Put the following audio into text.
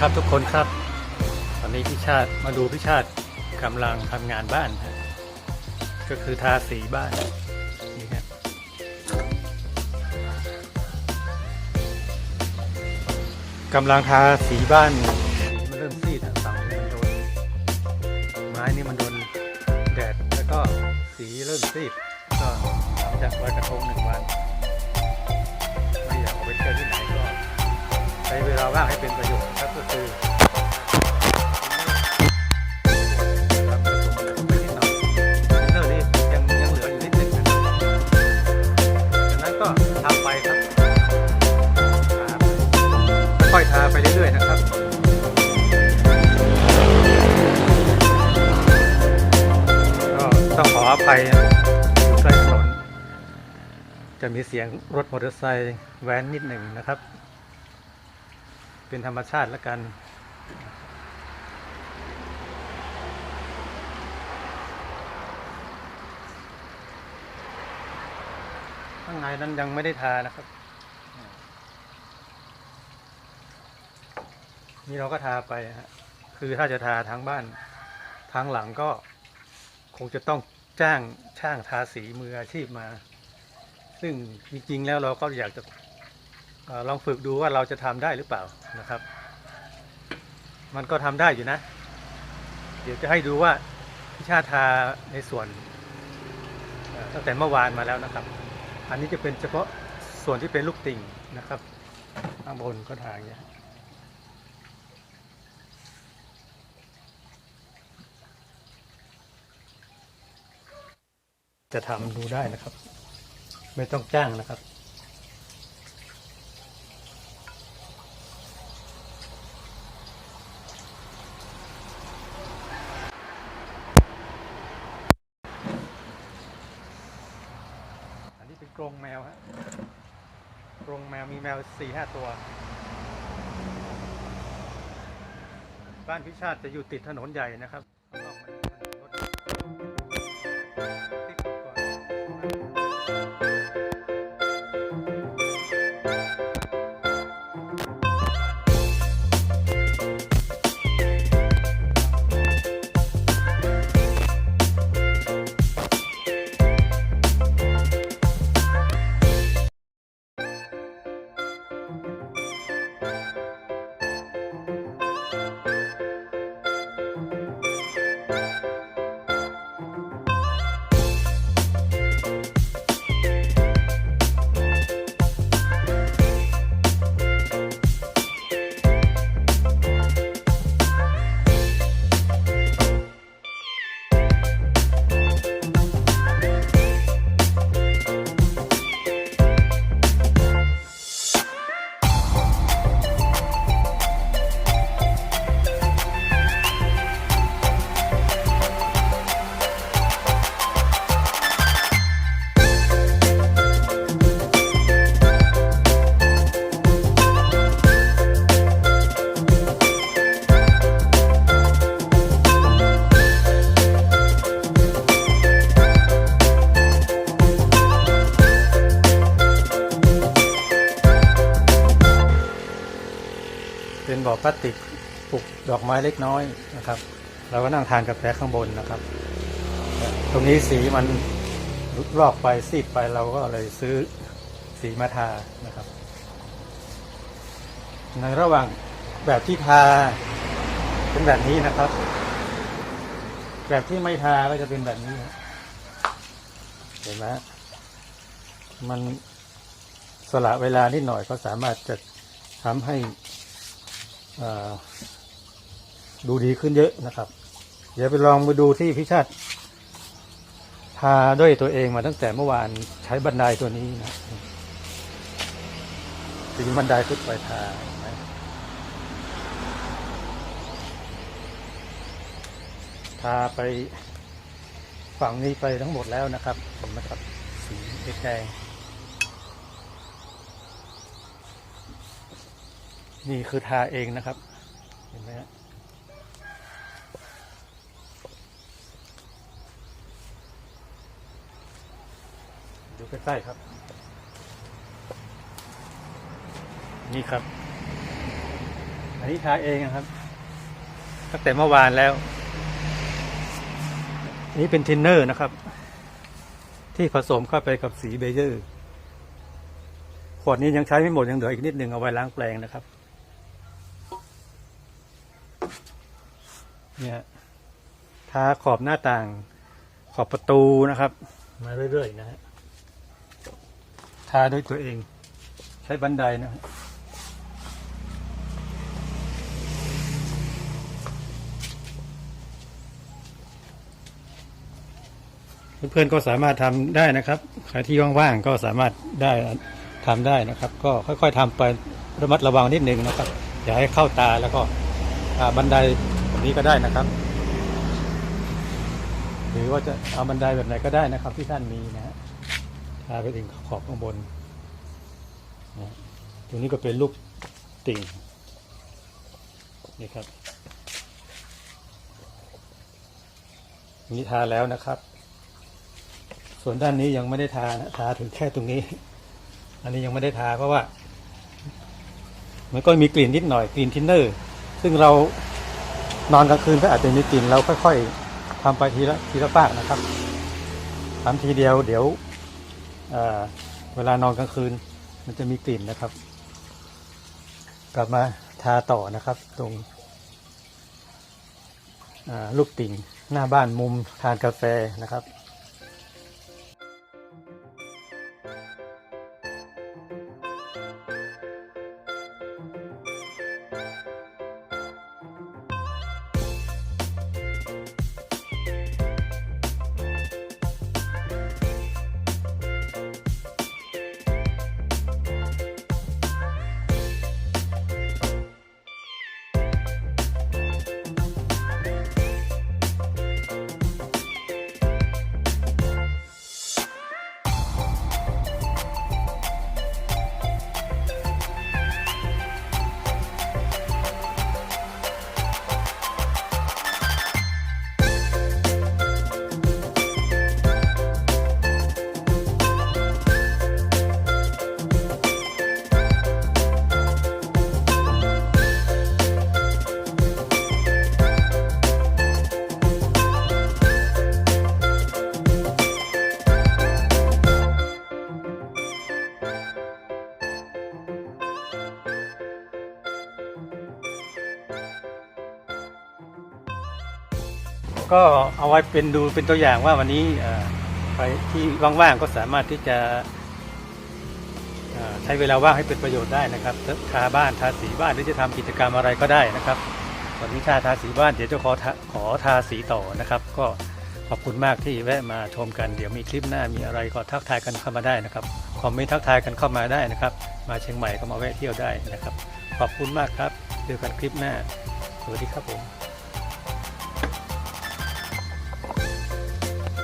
ครับทุกคนครับ ตอนนี้พี่ชาติมาดูพี่ชาติกำลังทำงานบ้านฮะก็คือทาสีบ้านนี่ฮะกำลังทาสีบ้านสีมันเริ่มซีดอะเสาเนี่ยมันโดนไม้นี่มันโดนแดดแล้วก็สีเริ่มซีดก็จะลอยกระทงหนึ่งวันไม่อยากออกไปเที่ยวที่ไหนก็ ใช้เวลาว่างให้เป็นประโยชน์ครับก็คือทำผสมไปนิดหน่อยเนอร์นี่ยังยังเหลืออยู่นิดนึงจากนั้นก็ทาไปครับทาค่อยทาไปเรื่อยๆนะครับก็ต้องขออภัยนะอยู่ใกล้ถนนจะมีเสียงรถมอเตอร์ไซค์แว้นนิดหนึ่งนะครับ เป็นธรรมชาติแล้วกัน ข้างในนั้นยังไม่ได้ทานะครับ นี่เราก็ทาไปฮะคือถ้าจะทาทั้งบ้านทั้งหลังก็คงจะต้องจ้างช่างทาสีมืออาชีพมา ซึ่งจริงๆแล้วเราก็อยากจะ ลองฝึกดูว่าเราจะทำได้หรือเปล่านะครับ มันก็ทำได้อยู่นะ เดี๋ยวจะให้ดูว่าพิชาทาในส่วนตั้งแต่เมื่อวานมาแล้วนะครับ อันนี้จะเป็นเฉพาะส่วนที่เป็นลูกติ่งนะครับข้างบนก็ทาอย่างเงี้ยจะทำดูได้นะครับ ไม่ต้องจ้างนะครับ อันนี้เป็นกรงแมวฮะ กรงแมวมีแมวสี่ห้าตัว บ้านพิชาติจะอยู่ติดถนนใหญ่นะครับ พลาสติกปลูกดอกไม้เล็กน้อยนะครับ เราก็นั่งทานกาแฟข้างบนนะครับ ตรงนี้สีมันลอกไปซีดไปเราก็เลยซื้อสีมาทานะครับ ในระหว่างแบบที่ทาเป็นแบบนี้นะครับ แบบที่ไม่ทาก็จะเป็นแบบนี้เห็นไหมมันสละเวลานิดหน่อยก็สามารถจะทำให้ ดูดีขึ้นเยอะนะครับ เดี๋ยวไปลองมาดูที่พิชาติทาด้วยตัวเองมาตั้งแต่เมื่อวานใช้บันไดตัวนี้นะถึงบันไดขึ้นไปทาทาไปฝั่งนี้ไปทั้งหมดแล้วนะครับเห็นไหมครับ สีแดง นี่คือทาเองนะครับ เห็นไหมฮะดูใกล้ๆครับ นี่ครับ อันนี้ทาเองนะครับ ตั้งแต่เมื่อวานแล้วนนี้เป็นทินเนอร์นะครับ ที่ผสมเข้าไปกับสีเบเยอร์ขวดนี้ยังใช้ไม่หมดยังเหลืออีกนิดหนึ่งเอาไว้ล้างแปลงนะครับ เนี่ยทาขอบหน้าต่าง ขอบประตูนะครับ มาเรื่อยๆนะฮะทาด้วยตัวเอง ใช้บันไดนะครับเพื่อนๆก็สามารถทำได้นะครับใครที่ว่างๆก็สามารถได้ทำได้นะครับ ก็ค่อยๆทำไประมัดระวังนิดนึงนะครับ อย่าให้เข้าตาแล้วก็อ่าบันไดแบบ นี้ก็ได้นะครับ หรือว่าจะเอาบันไดแบบไหนก็ได้นะครับ ที่ท่านมีนะฮะทาไปถึงขอบข้างบนนะตรงนี้ก็เป็นลูกติ่งนี่ครับนี่ทาแล้วนะครับ ส่วนด้านนี้ยังไม่ได้ทานะทาถึงแค่ตรงนี้ อันนี้ยังไม่ได้ทาเพราะว่า มันก็มีกลิ่นนิดหน่อยกลิ่นทินเนอร์ ซึ่งเรา นอนกลางคืนก็อาจจะมีกลิ่นเราค่อยๆทำไปทีละทีละปากนะครับทำทีเดียวเดี๋ยวเเวลานอนกลางคืน มันจะมีกลิ่นนะครับ กลับมาทาต่อนะครับ ตรงลูกติ่งหน้าบ้านมุมทานกาแฟนะครับ ก็เอาไว้เป็นดูเป็นตัวอย่างว่าวันนี้ใครที่ว่างๆก็สามารถที่จะใช้เวลาว่างให้เป็นประโยชน์ได้นะครับทาบ้านทาสีบ้านหรือจะทำกิจกรรมอะไรก็ได้นะครับวันนี้ชาทาสีบ้านเดี๋ยวจะขอขอทาสีต่อนะครับ ก็ขอบคุณมากที่แวะมาชมกันเดี๋ยวมีคลิปหน้ามีอะไรก็ทักทายกันเข้ามาได้นะครับคอมเมนต์ทักทายกันเข้ามาได้นะครับ มาเชียงใหม่ก็มาแวะเที่ยวได้นะครับ ขอบคุณมากครับเจอกันคลิปหน้า สวัสดีครับผม